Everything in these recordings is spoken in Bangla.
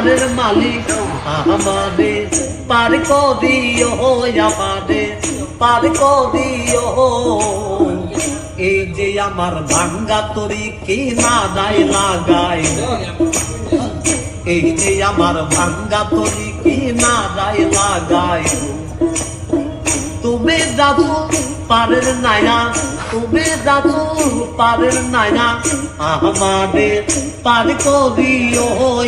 পারের মালিক আমারে। পার করিও আমারে, পার করিও এই যে আমার ভাঙ্গা তরি কি না দায় লাগাই এই যে আমার ভাঙ্গা তরি কি না দায় লাগাই তুমি দাদু পারের নাইনা তুমি দাদু পারের নাইনা আমাদের পার করিও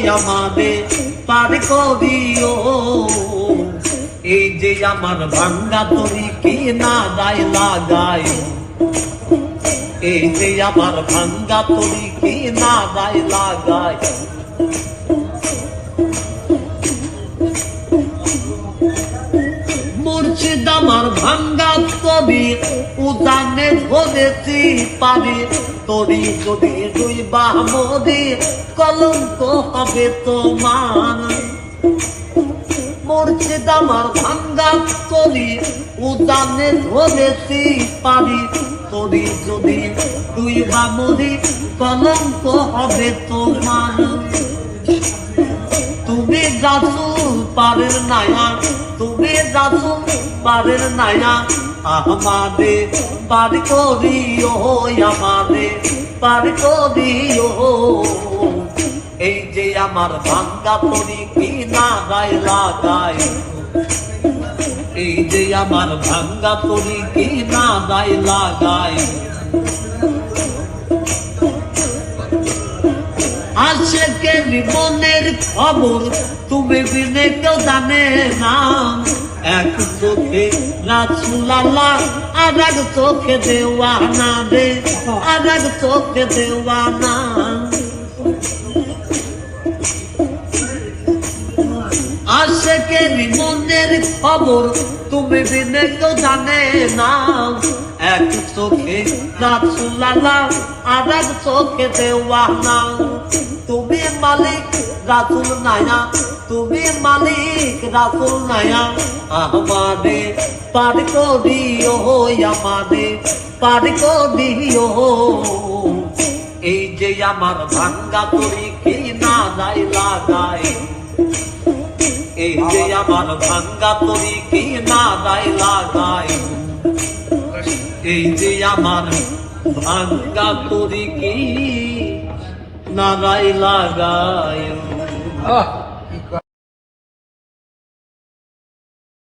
আমাদের পার করিও। এই যে আমার ভাঙ্গা তরি কি না দায় লাগাই এই যে আমার ভাঙ্গা তরি কি না দায় লাগাই মুর্শিদ আমার ভাঙ্গা উদানে ধরেছি পারি তরি, যদি দুই বাহমদি কলঙ্ক হবে তোমার। মুর্শিদ আমার ভাঙ্গা তরি উদানে ধরেছি পারি তরি, যদি দুই বামদি কলঙ্ক হবে তোমার। তুমি যাচ্ছো পারের নায়া, তুমি যাচ্ছো পারের নায়া আমাদে পার করিও আমাদে পার করিও। এই যে আমার ভাঙ্গা তরি কি না গায় লাগায়, এই যে আমার ভাঙ্গা তরি কি না গায় লাগায়। আশেকে জীবনের খবর, তুমি বিনে কেউ জানে না। এক চোখে রাসুলাল্লাহ আর এক চোখে দেওয়ানা রে, আর এক চোখে দেওয়ানা। মনের খবর, তুমি বিনে জানে না। এক চোখে আর এক চোখে মালিক রাসুল নায়া তুমি মালিক রাসুল নায়া আমাদে পার করিও আমাদে পার করিও। এই যে আমার ভাঙ্গা তরি কি না দায় লাগায়? এই যে আমার ভাঙ্গা তরি কি না দায় লাগায়? এই যে আমার ভাঙ্গা তরি কি Na naraylarayım. Ah.